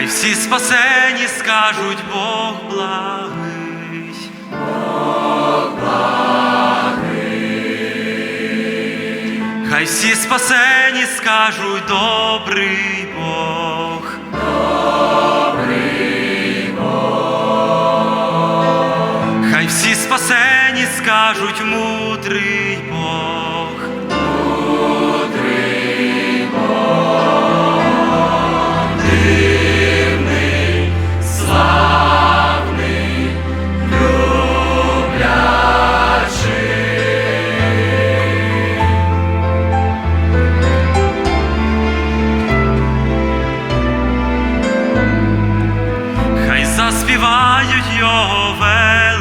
Хай всі спасені скажуть Бог благий. Хай всі спасені скажуть добрий Бог. Хай всі спасені скажуть мудрий Бог. Заспівають його величі.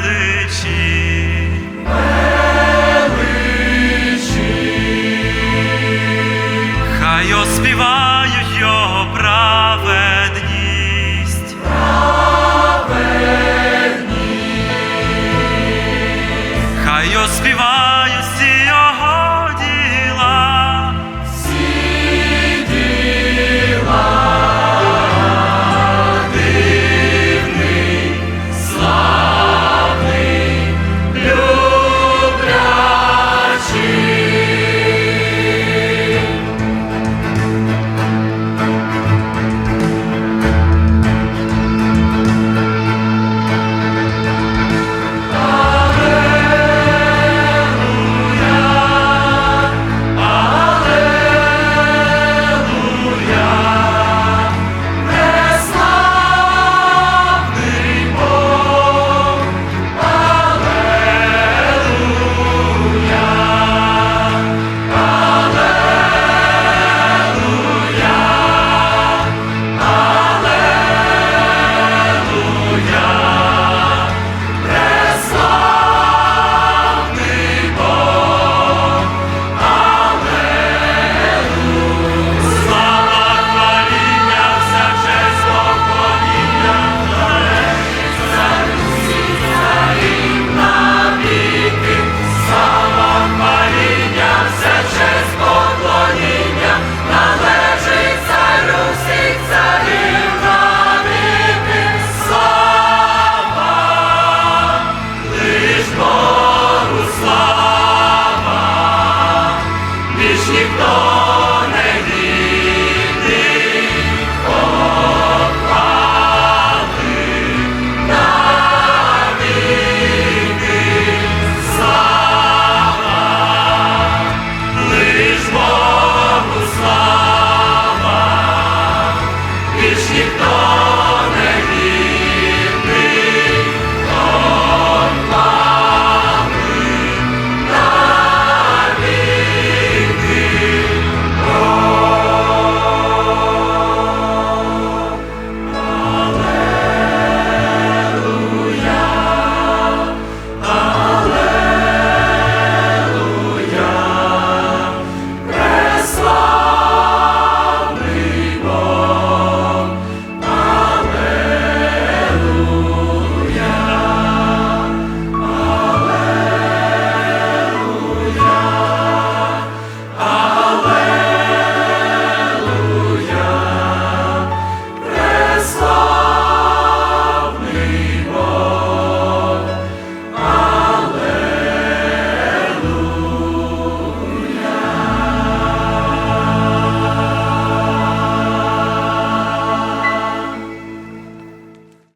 Більш ніхто